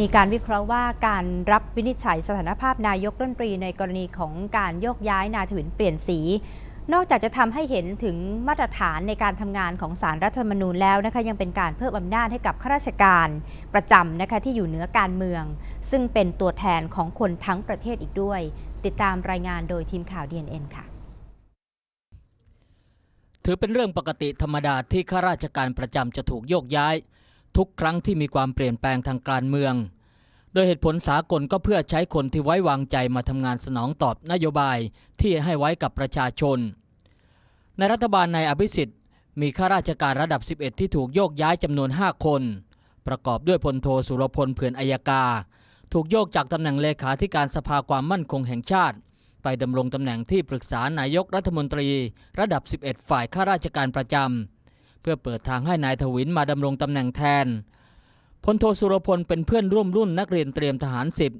มีการวิเคราะห์ว่าการรับวินิจฉัยสถานภาพนายกรัฐมนตรีในกรณีของการโยกย้ายนายทวินเปลี่ยนสี นอกจากจะทำให้เห็นถึงมาตรฐานในการทำงานของสารรัฐธรรมนูญแล้วนะคะยังเป็นการเพิ่มอำนาจให้กับข้าราชการประจำนะคะที่อยู่เหนือการเมือง ซึ่งเป็นตัวแทนของคนทั้งประเทศอีกด้วย ติดตามรายงานโดยทีมข่าว DNN ค่ะถือเป็นเรื่องปกติธรรมดาที่ข้าราชการประจำจะถูกโยกย้าย ทุกครั้งที่มีความเปลี่ยนแปลงทางการเมือง โดยเหตุผลสากลก็เพื่อใช้คนที่ไว้วางใจมาทำงานสนองตอบนโยบายที่ให้ไว้กับประชาชน ในรัฐบาลนายอภิสิทธิ์มีข้าราชการระดับ 11 ที่ถูกโยกย้ายจำนวน 5 คน ประกอบด้วยพลโทสุรพลเผื่อนอัยกา ถูกโยกจากตำแหน่งเลขาธิการสภาความมั่นคงแห่งชาติ ไปดำรงตำแหน่งที่ปรึกษานายกรัฐมนตรี ระดับ 11 ฝ่ายข้าราชการประจำ เพื่อเปิดทางให้นายทวินมาดำรงตำแหน่งแทนพลโทสุรพลเป็นเพื่อนร่วมรุ่นนักเรียนเตรียมทหารสิบ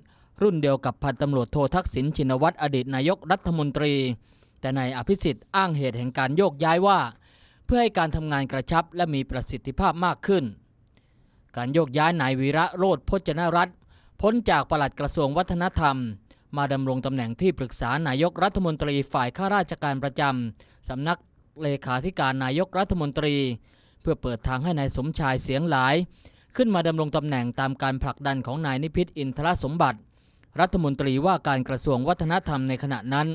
รุ่นเดียวกับพันตำรวจโททักษิณชินวัตรอดีตนายกรัฐมนตรี แต่นายอภิสิทธิ์อ้างเหตุแห่งการโยกย้ายว่า เพื่อให้การทำงานกระชับและมีประสิทธิภาพมากขึ้น การโยกย้ายนายวีระโรธพจนรัตน์พ้นจากปลัดกระทรวงวัฒนธรรม มาดำรงตำแหน่งที่ปรึกษานายกรัฐมนตรีฝ่ายข้าราชการประจำสำนัก เลขาธิการนายกรัฐมนตรี เพื่อเปิดทางให้นายสมชายเสียงหลาย ขึ้นมาดำรงตำแหน่งตามการผลักดันของนายนิพิษอินทรสมบัติ รัฐมนตรีว่าการกระทรวงวัฒนธรรมในขณะนั้น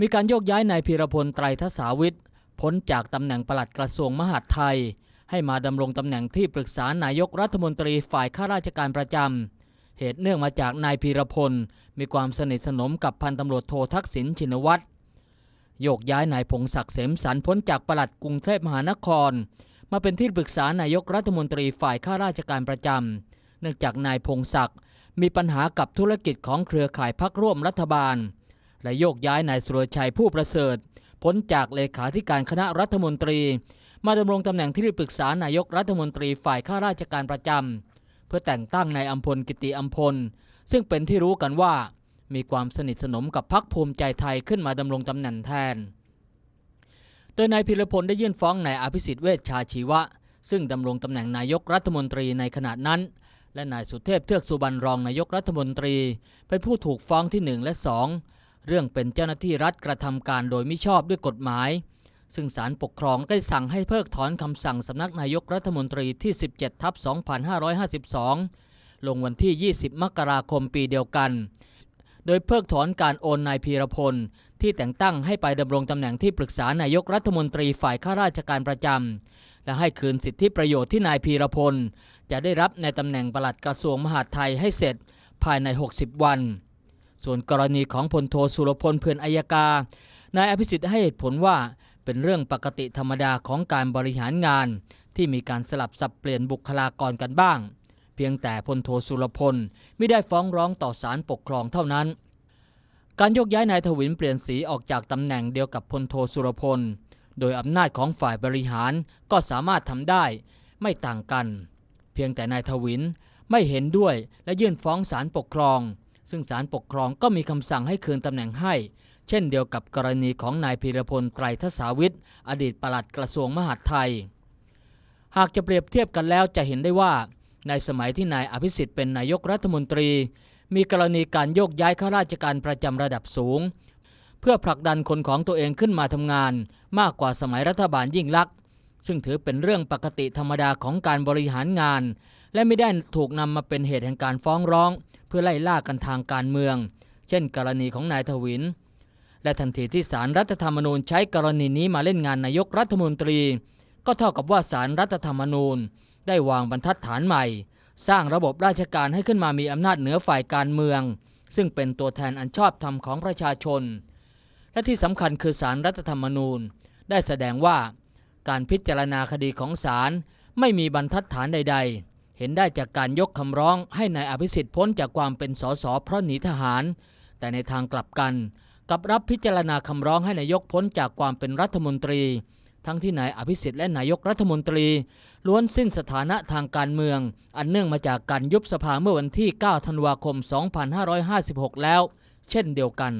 มีการโยกย้ายนายพีรพลไตรทศาวิทย์พ้นจากตำแหน่งปลัดกระทรวงมหาดไทย ให้มาดำรงตำแหน่งที่ปรึกษานายกรัฐมนตรีฝ่ายข้าราชการประจำเหตุเนื่องมาจากนายพีรพลมีความสนิทสนมกับพันตำรวจโททักษิณชินวัตร โยกย้ายนายพงศักดิ์เสมสันพ้นจากปลัดกรุงเทพมหานคร มาเป็นที่ปรึกษานายกรัฐมนตรีฝ่ายข้าราชการประจำเนื่องจากนายพงศักดิ์มีปัญหากับธุรกิจของเครือข่ายพักร่วมรัฐบาล และโยกย้ายนายสุรชัยผู้ประเสริฐพ้นจากเลขาธิการคณะรัฐมนตรี มาดำรงตำแหน่งที่ปรึกษานายกรัฐมนตรีฝ่ายข้าราชการประจำเพื่อแต่งตั้งนายอัมพลกิติอัมพล ซึ่งเป็นที่รู้กันว่า มีความสนิทสนมกับพรรคภูมิใจไทยขึ้นมาดำรงตำแหน่งแทน โดยนายพิรพลได้ยื่นฟ้องนายอภิสิทธิ์เวชชาชีวะ ซึ่งดำรงตำแหน่งนายกรัฐมนตรีในขณะนั้น และนายสุเทพเทือกสุบรรณรองนายกรัฐมนตรี เป็นผู้ถูกฟ้องที่ 1 และ 2 เรื่องเป็นเจ้าหน้าที่รัฐกระทำการโดยมิชอบด้วยกฎหมาย ซึ่งศาลปกครองได้สั่งให้เพิกถอนคำสั่งสำนักนายกรัฐมนตรีที่ 17ทับ2552 ลงวันที่ 20 มกราคมปีเดียวกัน โดยเพิกถอนการโอนนายพีรพล ที่แต่งตั้งให้ไปดำรงตำแหน่งที่ปรึกษานายกรัฐมนตรีฝ่ายข้าราชการประจำ และให้คืนสิทธิประโยชน์ที่นายพีรพล จะได้รับในตำแหน่งปลัดกระทรวงมหาดไทยให้เสร็จภายใน 60 วัน ส่วนกรณีของพลโทสุรพลเพื่อนอัยกา นายอภิสิทธิ์ให้เหตุผลว่าเป็นเรื่องปกติธรรมดาของการบริหารงาน ที่มีการสลับสับเปลี่ยนบุคลากรกันบ้าง เพียงแต่พลโทสุรพลไม่ได้ฟ้องร้องต่อศาลปกครองเท่านั้น การยกย้ายนายทวินเปลี่ยนสีออกจากตำแหน่งเดียวกับพลโทสุรพล โดยอำนาจของฝ่ายบริหารก็สามารถทำได้ไม่ต่างกัน เพียงแต่นายทวินไม่เห็นด้วยและยื่นฟ้องศาลปกครอง ซึ่งศาลปกครองก็มีคำสั่งให้คืนตำแหน่งให้ เช่นเดียวกับกรณีของนายพีรพลไตรทศาวิทย์อดีตปลัดกระทรวงมหาดไทย หากจะเปรียบเทียบกันแล้วจะเห็นได้ว่า ในสมัยที่นายอภิสิทธิ์เป็นนายกรัฐมนตรี มีกรณีการโยกย้ายข้าราชการประจำระดับสูง เพื่อผลักดันคนของตัวเองขึ้นมาทำงาน มากกว่าสมัยรัฐบาลยิ่งลักษณ์ซึ่งถือเป็นเรื่องปกติธรรมดาของการบริหารงาน และไม่ได้ถูกนำมาเป็นเหตุแห่งการฟ้องร้อง เพื่อไล่ล่ากันทางการเมือง เช่น กรณีของนายทวิน และทันทีที่สารรัฐธรรมนูญใช้กรณีนี้มาเล่นงานนายกรัฐมนตรี ก็เท่ากับว่าสารรัฐธรรมนูญ ได้วางบรรทัดฐานใหม่ สร้างระบบราชการให้ขึ้นมามีอำนาจเหนือฝ่ายการเมือง ซึ่งเป็นตัวแทนอันชอบธรรมของประชาชน และที่สำคัญคือสารรัฐธรรมนูญ ได้แสดงว่า การพิจารณาคดีของศาลไม่มีบรรทัดฐานใด ๆ เห็นได้จากการยกคำร้องให้นายอภิสิทธิ์พ้นจากความเป็นสสเพราะหนีทหาร แต่ในทางกลับกันกับรับพิจารณาคำร้องให้นายกพ้นจากความเป็นรัฐมนตรี ทั้งที่นายอภิสิทธิ์และนายกรัฐมนตรีล้วนสิ้นสถานะทางการเมือง อันเนื่องมาจากการยุบสภาเมื่อวันที่ 9 ธันวาคม 2556 แล้ว เช่นเดียวกัน